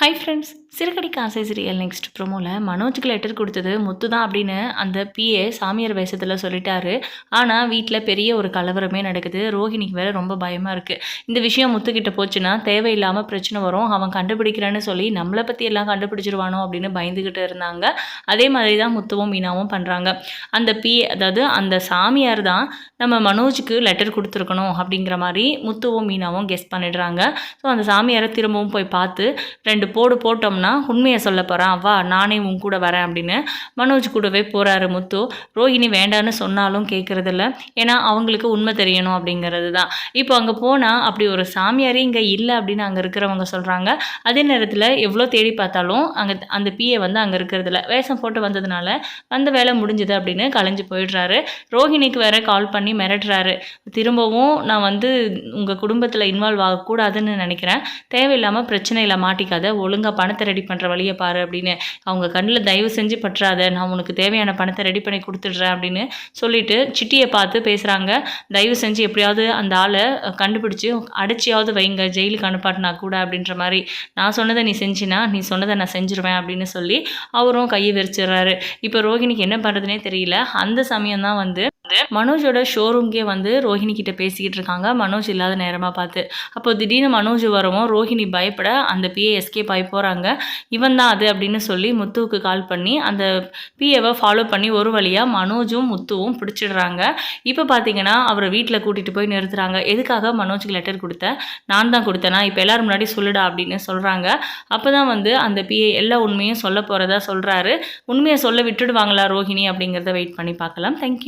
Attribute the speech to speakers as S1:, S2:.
S1: High friends சிறுகடிக்கு காசை serial next ப்ரோமோவில் மனோஜுக்கு லெட்டர் கொடுத்தது முத்து தான் அப்படின்னு அந்த பிஏ சாமியார் வேஷத்தில் சொல்லிட்டாரு. ஆனால் வீட்டில் பெரிய ஒரு கலவரமே நடக்குது. ரோஹிணிக்கு வேற ரொம்ப பயமாக இருக்குது இந்த விஷயம் முத்துக்கிட்ட போச்சுன்னா தேவையில்லாமல் பிரச்சனை வரும். அவன் கண்டுபிடிக்கிறேன்னு சொல்லி நம்மளை பற்றி எல்லாம் கண்டுபிடிச்சிருவானோ அப்படின்னு பயந்துக்கிட்டு இருந்தாங்க. அதே மாதிரி தான் முத்துவும் மீனாவும் பண்ணுறாங்க அந்த பிஏ அதாவது அந்த சாமியார் தான் நம்ம மனோஜுக்கு லெட்டர் கொடுத்துருக்கணும் அப்படிங்கிற மாதிரி முத்துவும் மீனாவும் கெஸ் பண்ணிடுறாங்க. ஸோ அந்த சாமியாரை திரும்பவும் போய் பார்த்து ரெண்டு போடு போட்டோம்னா உண்மையை சொல்ல போகிறான் வா நானே உன் கூட வரேன் அப்படின்னு மனோஜ் கூடவே போகிறாரு முத்து. ரோஹிணி வேண்டான்னு சொன்னாலும் கேட்குறதில்ல ஏன்னா அவங்களுக்கு உண்மை தெரியணும் அப்படிங்கிறது தான் இப்போ அங்கே போனால் அப்படி ஒரு சாமியாரே இங்கே இல்லை அப்படின்னு அங்கே இருக்கிறவங்க சொல்கிறாங்க அதே நேரத்தில் எவ்வளோ தேடி பார்த்தாலும் அங்கே அந்த பிஏ வந்து அங்கே இருக்கிறதில்ல. வேஷம் போட்டு வந்ததுனால வந்த வேலை முடிஞ்சுது அப்படின்னு கலைஞ்சு போயிடுறாரு. ரோஹிணிக்கு வேற கால் பண்ணி மிரட்டுறாரு. திரும்பவும் நான் வந்து உங்கள் குடும்பத்தில் இன்வால்வ் ஆகக்கூடாதுன்னு நினைக்கிறேன். தேவையில்லாமல் பிரச்சனையில் மாட்டிக்காத. ஒழுங்காக பணத்தை ரெடி பண்ணுற வழியை பாரு அப்படின்னு அவங்க கண்ணில் தயவு செஞ்சு பற்றாத நான் உனக்கு தேவையான பணத்தை ரெடி பண்ணி கொடுத்துட்றேன் அப்படின்னு சொல்லிட்டு சிட்டியை பார்த்து பேசுகிறாங்க தயவு செஞ்சு எப்படியாவது அந்த ஆளை கண்டுபிடிச்சி அடைச்சியாவது வைங்க ஜெயிலுக்கு அனுப்பாட்டினா கூட அப்படின்ற மாதிரி நான் சொன்னதை நீ செஞ்சினா நீ சொன்னதை நான் செஞ்சுருவேன் அப்படின்னு சொல்லி அவரும் கையை விரிச்சிடுறாரு. இப்போ ரோஹிணிக்கு என்ன பண்ணுறதுனே தெரியல. அந்த சமயம் தான் வந்து வந்து மனோஜோட ஷோரூம்கே வந்து ரோஹிணி கிட்ட பேசிக்கிட்டு இருக்காங்க. மனோஜ் இல்லாத நேரமாக பார்த்து. அப்போ திடீர்னு மனோஜ் வரவும். ரோஹிணி பயப்பட அந்த பிஏ எஸ்கேப் ஆகி போகிறாங்க இவன் தான் அது அப்படின்னு சொல்லி முத்துவுக்கு கால் பண்ணி அந்த பிஏவை ஃபாலோ பண்ணி ஒரு வழியாக மனோஜும் முத்துவும் பிடிச்சிடுறாங்க. இப்போ பார்த்தீங்கன்னா அவரை வீட்டில் கூட்டிகிட்டு போய் நிறுத்துறாங்க. எதுக்காக மனோஜுக்கு லெட்டர் கொடுத்தேன் நான் தான் கொடுத்தேனா? இப்போ எல்லோரும் முன்னாடி சொல்லுடா அப்படின்னு சொல்கிறாங்க அப்போ தான் வந்து அந்த பிஏ எல்லா உண்மையும் சொல்ல போகிறதா சொல்கிறாரு உண்மையை சொல்ல விட்டுடுவாங்களா ரோஹிணி அப்படிங்கிறத வெயிட் பண்ணி பார்க்கலாம். தேங்க்யூ